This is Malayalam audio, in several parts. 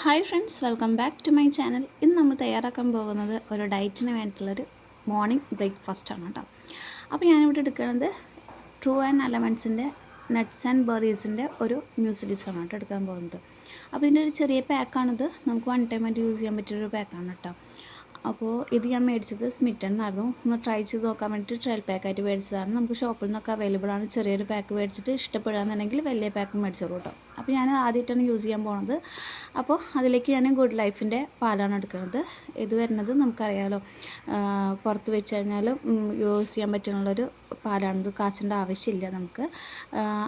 Hi friends welcome back to my channel ഇന്ന് നമ്മൾ തയ്യാറാക്കാൻ പോകുന്നത് ഒരു ഡയറ്റിന് വേണ്ടിയിട്ടുള്ളൊരു മോർണിംഗ് ബ്രേക്ക്ഫാസ്റ്റ് ആണ് കേട്ടോ അപ്പോൾ ഞാനിവിടെ എടുക്കുന്നത് ട്രൂ ആൻഡ് അലമൻസിന്റെ നട്ട്സ് ആൻഡ് ബെറീസിന്റെ ഒരു മ്യൂസിലീസാണ് കേട്ടോ എടുക്കാൻ പോകുന്നത്. അപ്പോൾ ഇതിന്റെ ഒരു ചെറിയ പാക്കാണിത് നമുക്ക് വൺ ടൈം ആയിട്ട് യൂസ് ചെയ്യാൻ പറ്റിയൊരു പാക്കാണ് കേട്ടോ അപ്പോൾ ഇത് ഞാൻ മേടിച്ചത് സ്മിറ്റൺ എന്നായിരുന്നു ഒന്ന് ട്രൈ ചെയ്ത് നോക്കാൻ വേണ്ടിയിട്ട് ട്രയൽ പാക്കായിട്ട് മേടിച്ചതാണ്. നമുക്ക് ഷോപ്പിൽ നിന്നൊക്കെ അവൈലബിൾ ആണ്. ചെറിയൊരു പാക്ക് മേടിച്ചിട്ട് ഇഷ്ടപ്പെടുകയാണെന്നുണ്ടെങ്കിൽ വലിയ പാക്ക് മേടിച്ചോളൂ കേട്ടോ. അപ്പോൾ ഞാൻ ആദ്യമായിട്ടാണ് യൂസ് ചെയ്യാൻ പോണത്. അപ്പോൾ അതിലേക്ക് ഞാൻ ഗുഡ് ലൈഫിന്റെ പാലാണ് എടുക്കുന്നത്. ഇത് വരുന്നത് നമുക്കറിയാമല്ലോ പുറത്ത് വെച്ച് കഴിഞ്ഞാൽ യൂസ് ചെയ്യാൻ പറ്റുന്നുള്ളൊരു പാലാണിത് കാച്ചേണ്ട ആവശ്യമില്ല നമുക്ക്.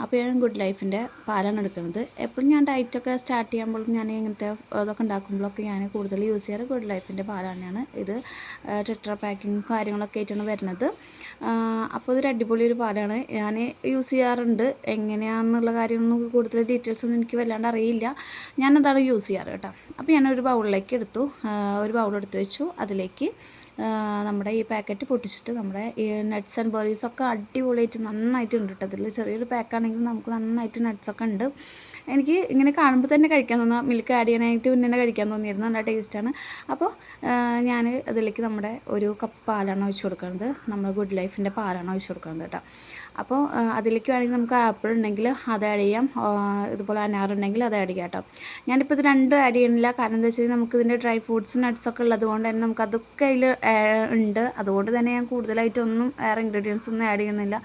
അപ്പോൾ ഗുഡ് ലൈഫിന്റെ പാലാണ് എടുക്കുന്നത്. എപ്പോഴും ഞാൻ ഡയറ്റൊക്കെ സ്റ്റാർട്ട് ചെയ്യുമ്പോഴും ഞാൻ ഇങ്ങനത്തെ അതൊക്കെ ഉണ്ടാക്കുമ്പോഴൊക്കെ ഞാൻ കൂടുതൽ യൂസ് ചെയ്യാറ് ഗുഡ് ലൈഫിന്റെ പാലാണ് ഇത് ടെട്ര പാക്കിങ് കാര്യങ്ങളൊക്കെ ആയിട്ടാണ് വരുന്നത്. അപ്പോൾ ഇതൊരു അടിപൊളി ഒരു പാലാണ്. ഞാൻ യൂസ് ചെയ്യാറുണ്ട്. എങ്ങനെയാണെന്നുള്ള കാര്യമൊന്നും കൂടുതൽ ഡീറ്റെയിൽസ് ഒന്നും എനിക്ക് വല്ലാണ്ട് അറിയില്ല. ഞാനതാണ് യൂസ് ചെയ്യാറ് കേട്ടോ. അപ്പോൾ ഞാനൊരു ബൗളിലേക്ക് എടുത്തു. ഒരു ബൗൾ എടുത്തു വെച്ചു. അതിലേക്ക് നമ്മുടെ ഈ പാക്കറ്റ് പൊട്ടിച്ചിട്ട് നമ്മുടെ ഈ നട്ട്സ് ആൻഡ് ബെറീസൊക്കെ അടിപൊളിയായിട്ട് നന്നായിട്ടുണ്ട് കേട്ടോ അതിൽ ചെറിയൊരു പാക്കാണെങ്കിൽ നമുക്ക് നന്നായിട്ട് നട്ട്സൊക്കെ ഉണ്ട്. എനിക്ക് ഇങ്ങനെ കാണുമ്പോൾ തന്നെ കഴിക്കാൻ തോന്നുക മിൽക്ക് ആഡ് ചെയ്യാനായിട്ട് പിന്നെ തന്നെ കഴിക്കാൻ തോന്നിയിരുന്നു. നല്ല ടേസ്റ്റാണ് അപ്പോൾ ഞാൻ അതിലേക്ക് നമ്മുടെ ഒരു കപ്പ് പാലാണ് ഒഴിച്ചു കൊടുക്കുന്നത്. നമ്മൾ ഗുഡ് ലൈഫിന്റെ പാലാണ് ഒഴിച്ചു കൊടുക്കുന്നത് കേട്ടോ അപ്പോൾ അതിലേക്ക് വേണമെങ്കിൽ നമുക്ക് ആപ്പിൾ ഉണ്ടെങ്കിൽ അത് ആഡ് ചെയ്യാം. ഇതുപോലെ അനാർ ഉണ്ടെങ്കിൽ അത് ആഡ് ചെയ്യാം കേട്ടോ ഞാനിപ്പോൾ ഇത് രണ്ടും ആഡ് ചെയ്യണില്ല കാരണം എന്താ വെച്ചാൽ നമുക്ക് ഇതിന്റെ ഡ്രൈ ഫ്രൂട്ട്സ് നട്ട്സൊക്കെ ഉള്ളത് കൊണ്ട് തന്നെ നമുക്ക് അതൊക്കെ അതിൽ ഉണ്ട്. അതുകൊണ്ട് തന്നെ ഞാൻ കൂടുതലായിട്ടൊന്നും വേറെ ഇൻഗ്രീഡിയൻസ് ഒന്നും ആഡ് ചെയ്യുന്നില്ല.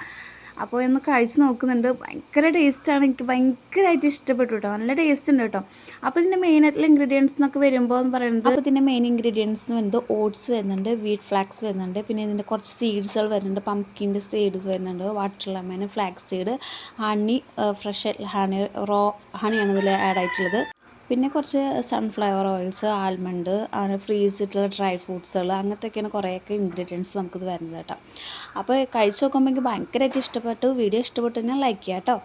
അപ്പോൾ ഒന്ന് കഴിച്ച് നോക്കുന്നുണ്ട്. ഭയങ്കര ടേസ്റ്റാണ് എനിക്ക് ഭയങ്കരമായിട്ട് ഇഷ്ടപ്പെട്ടു കേട്ടോ നല്ല ടേസ്റ്റ് ഉണ്ട് കേട്ടോ അപ്പോൾ ഇതിന്റെ മെയിനായിട്ടുള്ള ഇൻഗ്രീഡിയൻസ് എന്നൊക്കെ വരുമ്പോൾ എന്ന് പറയുന്നത് അപ്പോൾ ഇതിന്റെ മെയിൻ ഇൻഗ്രീഡിയൻസ് എന്ന് പറയുന്നത് ഓട്സ് വരുന്നുണ്ട് വീറ്റ് ഫ്ലാക്സ് വരുന്നുണ്ട്. പിന്നെ ഇതിന്റെ കുറച്ച് സീഡ്സുകൾ വരുന്നുണ്ട്. പംകിന്റെ സീഡ്സ് വരുന്നുണ്ട് water lemon flax seed honey fresh honey raw ഹണിയാണ് ഇതിൽ ആഡ് ആയിട്ടുള്ളത്. പിന്നെ കുറച്ച് സൺഫ്ലവർ ഓയിൽസ് ആൽമണ്ട് അങ്ങനെ ഫ്രീസ് ചെയ്തിട്ടുള്ള ഡ്രൈ ഫ്രൂട്ട്സുകൾ അങ്ങനത്തെയൊക്കെയാണ് കുറേയൊക്കെ ഇൻഗ്രീഡിയൻസ് നമുക്കിത് വരുന്നത് കേട്ടോ. അപ്പോൾ കഴിച്ച് നോക്കുമ്പോൾ എനിക്ക് ഭയങ്കരമായിട്ട് ഇഷ്ടപ്പെട്ടു. വീഡിയോ ഇഷ്ടപ്പെട്ടു കഴിഞ്ഞാൽ ലൈക്ക് ചെയ്യാം കേട്ടോ